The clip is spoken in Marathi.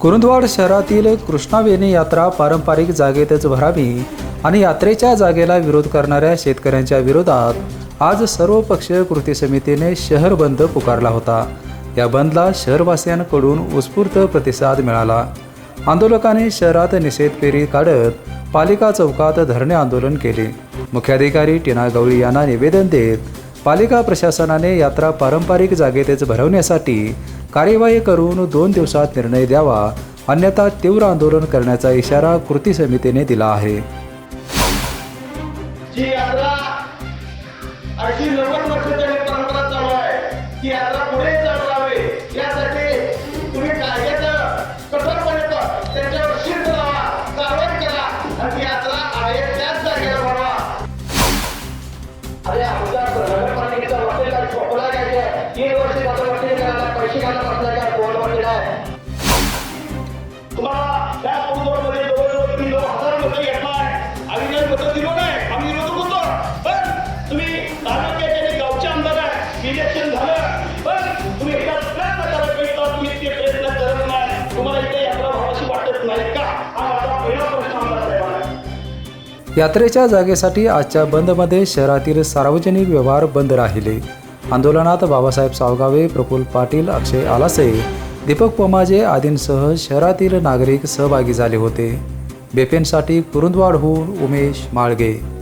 कुरुंदवाड शहरातील कृष्णावेणी यात्रा पारंपरिक जागेतच भरावी आणि यात्रेच्या जागेला विरोध करणाऱ्या शेतकऱ्यांच्या विरोधात आज सर्वपक्षीय कृती समितीने शहर बंद पुकारला होता. या बंदला शहरवासियांकडून उत्स्फूर्त प्रतिसाद मिळाला. आंदोलकांनी शहरात निषेध फेरी काढत पालिका चौकात धरणे आंदोलन केले. मुख्याधिकारी टीना गवळी यांना निवेदन देत पालिका प्रशासनाने यात्रा पारंपरिक जागेतच भरवण्यासाठी कार्यवाही करून दोन दिवसात निर्णय द्यावा अन्यथा तीव्र आंदोलन करण्याचा इशारा कृती समितीने दिला आहे. जी यात्रा अशी नव्वद वर्षाची परंपरा चालू आहे. ती यात्रा तुम्हाला त्या जवळजवळ तीन हजार मतं आम्ही मतं दिलो नाही आम्ही विरोध पण तुम्ही तालुक्याचे गावचे आमदार आहे इलेक्शन झालं. पण तुम्ही एका प्रयत्न करत तुम्ही ते प्रयत्न करत नाही. तुम्हाला इथे यात्रा भावाशी वाटत नाही का? हा माझा पहिला प्रश्न आमदार साहेबांना यात्रेच्या जागेसाठी आजच्या बंदमध्ये शहरातील सार्वजनिक व्यवहार बंद राहिले. आंदोलनात बाबासाहेब सावगावे प्रफुल्ल पाटील अक्षय आलासे दीपक पोमाजे आदींसह शहरातील नागरिक सहभागी झाले होते. बेपेनसाठी कुरुंदवाडहून उमेश माळगे.